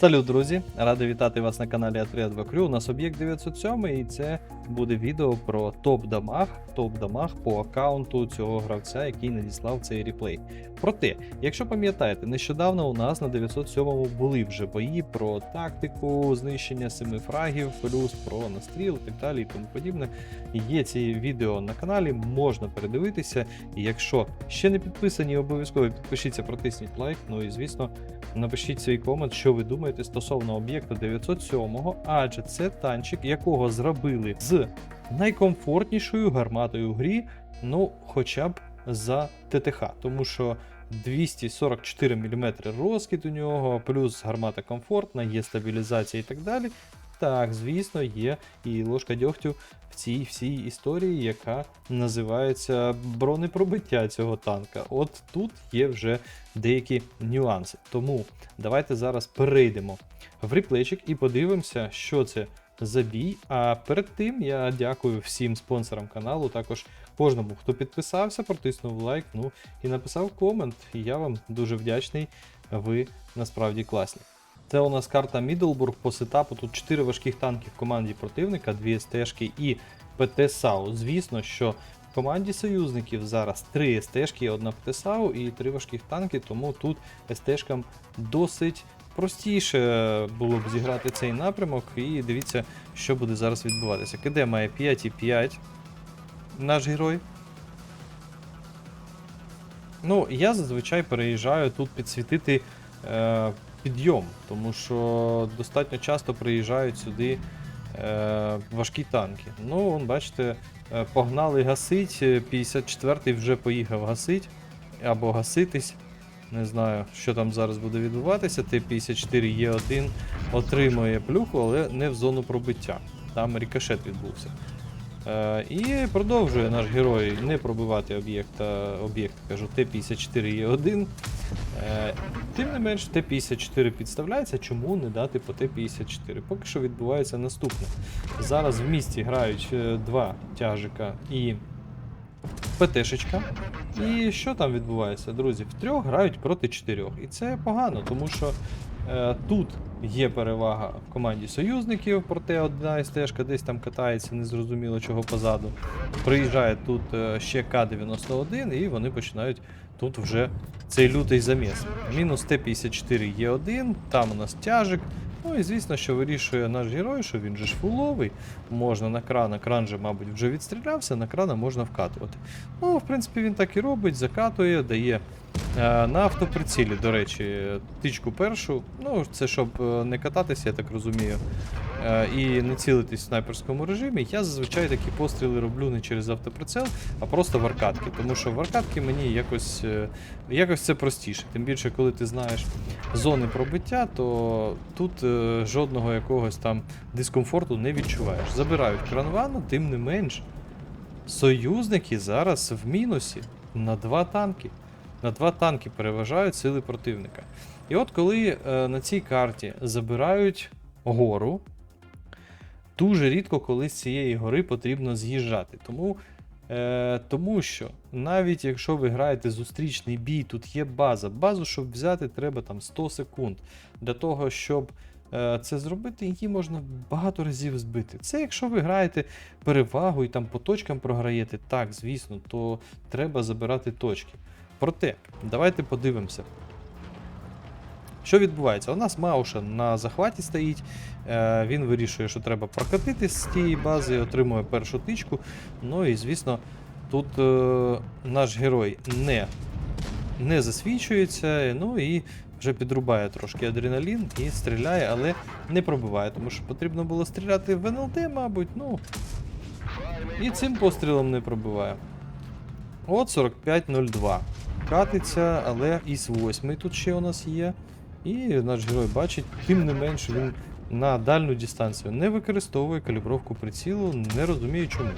Салют, друзі! Радий вітати вас на каналі Атріад Крю. У нас об'єкт 907 і це буде відео про топ-дамаг, топ-дамаг по аккаунту цього гравця, який надіслав цей реплей. Проте, якщо пам'ятаєте, нещодавно у нас на 907 були вже бої про тактику, знищення семи фрагів, плюс про настріл і так далі і тому подібне. Є ці відео на каналі, можна передивитися. І якщо ще не підписані, обов'язково підпишіться, протисніть лайк. Ну і звісно, напишіть свій комент, що ви думаєте стосовно об'єкту 907, адже це танчик, якого зробили з найкомфортнішою гарматою в грі, ну хоча б за ТТХ, тому що 244 мм розкид у нього, плюс гармата комфортна, є стабілізація і так далі. Так, звісно, є і ложка дьогтю в цій всій історії, яка називається бронепробиття цього танка. От тут є вже деякі нюанси. Тому давайте зараз перейдемо в реплейчик і подивимося, що це за бій. А перед тим я дякую всім спонсорам каналу, також кожному, хто підписався, протиснув лайк, ну і написав комент. Я вам дуже вдячний. Ви насправді класні. Це у нас карта Мідлбург по сетапу. Тут 4 важких танки в команді противника, 2 СТшки і ПТ САУ. Звісно, що в команді союзників зараз 3 СТшки, одна ПТ САУ і 3 важких танки, тому тут СТшкам досить простіше було б зіграти цей напрямок. І дивіться, що буде зараз відбуватися. КД має 5,5 наш герой. Ну, я зазвичай переїжджаю тут підсвітити е, підйом, тому що достатньо часто приїжджають сюди е, важкі танки. Ну, вон, бачите, е, погнали гасить, е, 54-й вже поїхав гасить або гаситись. Не знаю, що там зараз буде відбуватися. Т-54 Е1 отримує плюху, але не в зону пробиття. Там рикошет відбувся. Е, і продовжує наш герой не пробивати об'єкт, кажу, Т-54 Е1. Е, тим не менш, Т-54 підставляється, чому не дати по Т-54? Поки що відбувається наступне. Зараз в місті грають е, два тяжика і ПТшечка. І що там відбувається, друзі? Втрьох грають проти чотирьох. І це погано, тому що е, тут є перевага в команді союзників, проте одна СТшка десь там катається, незрозуміло чого позаду. Приїжджає тут е, ще К-91, і вони починають тут вже цей лютий заміс. Мінус Т-54 є один, там у нас тяжик. Ну і звісно, що вирішує наш герой, що він же ж фуловий, можна на кран, а кран же, мабуть, вже відстрілявся, на крана можна вкатувати. Ну, в принципі, він так і робить, закатує, дає е, на автоприцілі, до речі, тичку першу. Ну, це щоб е, не кататися, я так розумію, і не цілитись в снайперському режимі. Я зазвичай такі постріли роблю не через автоприцел, а просто в аркадки. Тому що в аркадки мені якось, е, якось це простіше. Тим більше, коли ти знаєш зони пробиття, то тут е, жодного якогось там дискомфорту не відчуваєш. Забирають кранвану, тим не менш. Союзники зараз в мінусі на два танки. На два танки переважають сили противника. І от коли е, на цій карті забирають гору, дуже рідко коли з цієї гори потрібно з'їжджати. Тому, е, тому що навіть якщо ви граєте зустрічний бій, тут є база. Базу, щоб взяти, треба там 100 секунд. Для того, щоб е, це зробити, її можна багато разів збити. Це якщо ви граєте перевагу і там по точкам програєте, так, звісно, то треба забирати точки. Проте, давайте подивимося. Що відбувається? У нас Мауша на захваті стоїть. Е, він вирішує, що треба прокатити з тієї бази, отримує першу тичку. Ну і звісно, тут е, наш герой не, не засвічується, ну і вже підрубає трошки адреналін і стріляє, але не пробиває, тому що потрібно було стріляти в НЛД, мабуть. ну. І цим пострілом не пробиває. От 45.02. Катиться, але із 8 тут ще у нас є. І наш герой бачить, тим не менш він на дальню дистанцію не використовує калібровку прицілу, не розумію чому.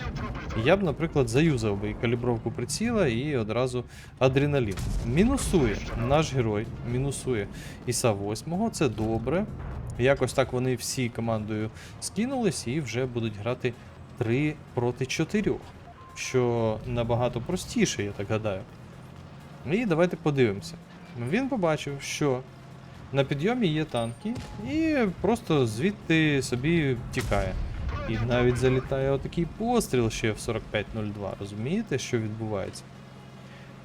Я б, наприклад, заюзав би калібровку приціла і одразу адреналін. Мінусує наш герой, мінусує Іса 8, це добре. Якось так вони всі командою скинулись і вже будуть грати 3 проти 4, що набагато простіше, я так гадаю. І давайте подивимося. Він побачив, що На підйомі є танки, і просто звідти собі тікає. І навіть залітає отакий постріл ще в 4502. Розумієте, що відбувається?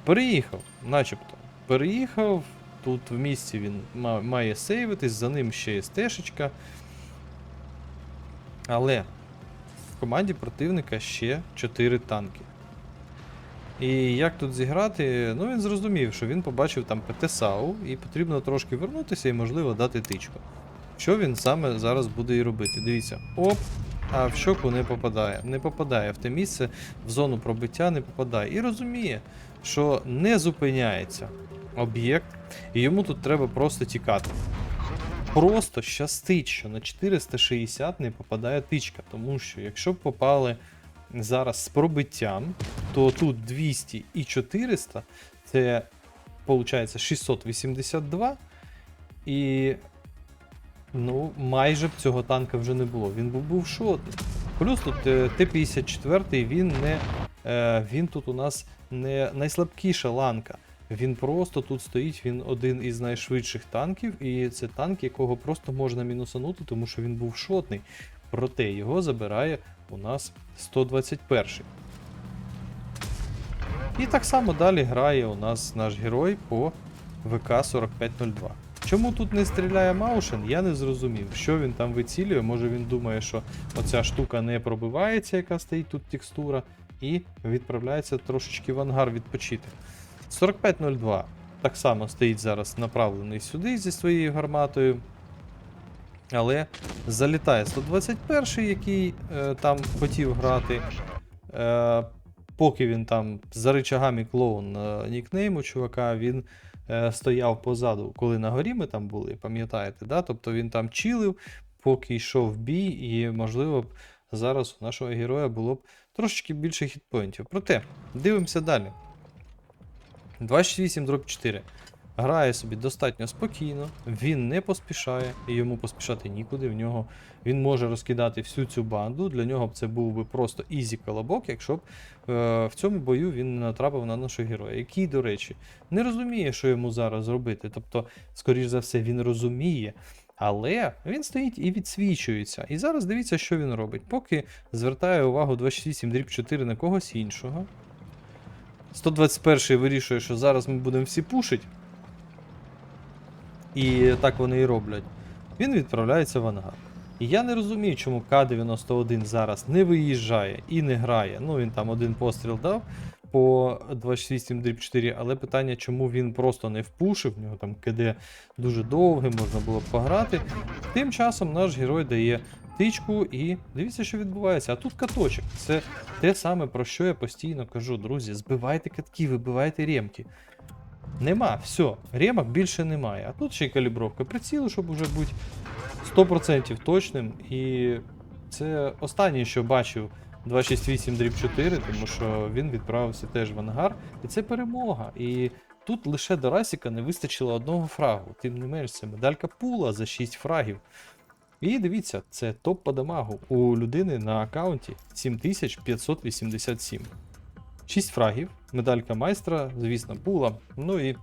Переїхав, начебто. Переїхав. Тут в місті він має сейвитись, за ним ще є стежечка. Але в команді противника ще 4 танки. І як тут зіграти? Ну він зрозумів, що він побачив там ПТ САУ, і потрібно трошки вернутися і, можливо, дати тичку. Що він саме зараз буде і робити? Дивіться, оп, а в щоку не попадає. Не попадає в те місце, в зону пробиття не попадає. І розуміє, що не зупиняється об'єкт, і йому тут треба просто тікати. Просто щастить, що на 460 не попадає тичка, тому що якщо б попали зараз з пробиттям, то тут 200 і 400 це виходить 682. І ну, майже б цього танка вже не було. Він був, був шотний. Плюс тут е, Т-54 він не. е, Він тут у нас не найслабкіша ланка. Він просто тут стоїть, він один із найшвидших танків, і це танк, якого просто можна мінусанути, тому що він був шотний. Проте його забирає у нас 121. І так само далі грає у нас наш герой по ВК-4502. Чому тут не стріляє Маушен, я не зрозумів, що він там вицілює. Може він думає, що оця штука не пробивається, яка стоїть тут текстура, і відправляється трошечки в ангар відпочити. 4502 так само стоїть зараз направлений сюди зі своєю гарматою. Але залітає 121, який е, там хотів грати. Е, поки він там за рычагами клоун е, нікнейму чувака, він е, стояв позаду, коли на горі ми там були, пам'ятаєте, да? тобто він там чилив, поки йшов бій, і, можливо, б зараз у нашого героя було б трошечки більше хітпоінтів. Проте, дивимося далі. 268 дроп 4. Грає собі достатньо спокійно, він не поспішає, і йому поспішати нікуди. В нього він може розкидати всю цю банду. Для нього це був би просто ізі колобок, якщо б е, в цьому бою він не натрапив на нашого героя, який, до речі, не розуміє, що йому зараз зробити. Тобто, скоріш за все, він розуміє. Але він стоїть і відсвічується. І зараз дивіться, що він робить. Поки звертає увагу 268 дріб 4 на когось іншого. 121 вирішує, що зараз ми будемо всі пушить. І так вони і роблять. Він відправляється в ангар. І я не розумію, чому К-91 зараз не виїжджає і не грає. Ну, він там один постріл дав по 268 дріб 4, але питання, чому він просто не впушив, в нього там КД дуже довге, можна було б пограти. Тим часом наш герой дає тичку і дивіться, що відбувається. А тут каточок. Це те саме, про що я постійно кажу, друзі. Збивайте катки, вибивайте ремки. Нема, все, ремок більше немає. А тут ще й калібровка прицілу, щоб уже бути 100% точним. І це останнє, що бачив 268 дріб 4, тому що він відправився теж в ангар. І це перемога. І тут лише до Расіка не вистачило одного фрагу. Тим не менш, це медалька пула за 6 фрагів. І дивіться, це топ по дамагу у людини на аккаунті 7587. 6 фрагів, медалька майстра, звісно, пула. Ну і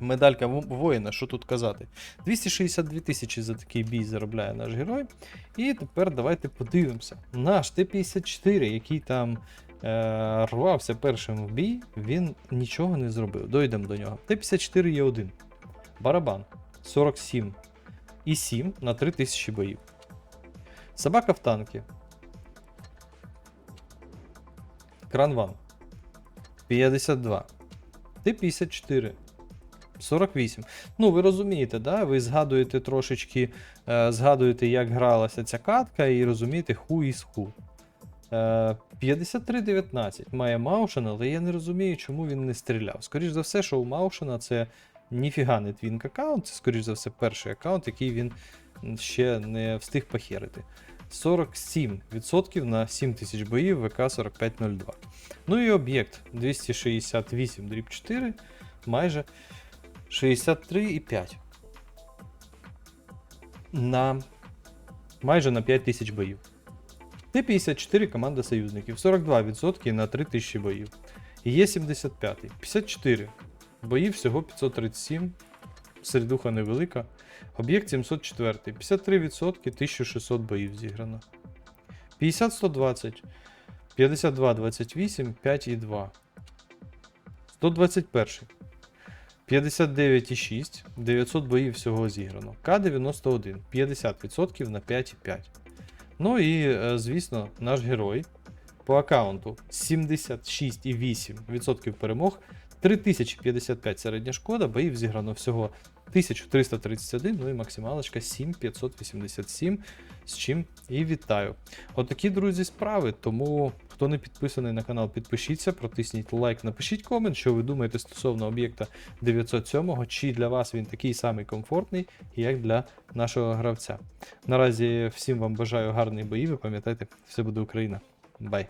медалька воїна, що тут казати. 262 тисячі за такий бій заробляє наш герой. І тепер давайте подивимося. Наш Т-54, який там е- рвався першим в бій, він нічого не зробив. Дойдемо до нього. Т-54 є один. Барабан 47 і 7 на 3000 боїв. Собака в танки. Кранван 52. Т-54. 48. Ну, ви розумієте, да? ви згадуєте трошечки, е, згадуєте, як гралася ця катка, і розумієте, ху із ху. Е, 53-19 має Маушен, але я не розумію, чому він не стріляв. Скоріше за все, що у Маушена це ніфіга не твінк аккаунт, це, скоріш за все, перший аккаунт, який він ще не встиг похерити. 47% на 7000 боїв ВК 4502. Ну і об'єкт 268 дріб 4, майже 63,5. На майже на 5000 боїв. Т-54 команда союзників, 42% на 3000 боїв. Є 75 54 боїв всього 537. Середуха невелика. Об'єкт 704. 53%, 1600 боїв зіграно. 50-120. 52-28, 5,2. 121. 59,6, 900 боїв всього зіграно. К-91, 50% на 5,5. Ну і, е, звісно, наш герой по аккаунту 76,8% перемог, 3055 середня шкода, боїв зіграно всього 1331, ну і максималочка 7587, з чим і вітаю. Отакі, друзі, справи. Тому, хто не підписаний на канал, підпишіться, протисніть лайк, напишіть комент, що ви думаєте стосовно об'єкта 907, чи для вас він такий самий комфортний, як для нашого гравця. Наразі всім вам бажаю гарної боїв і пам'ятайте, все буде Україна. Бай!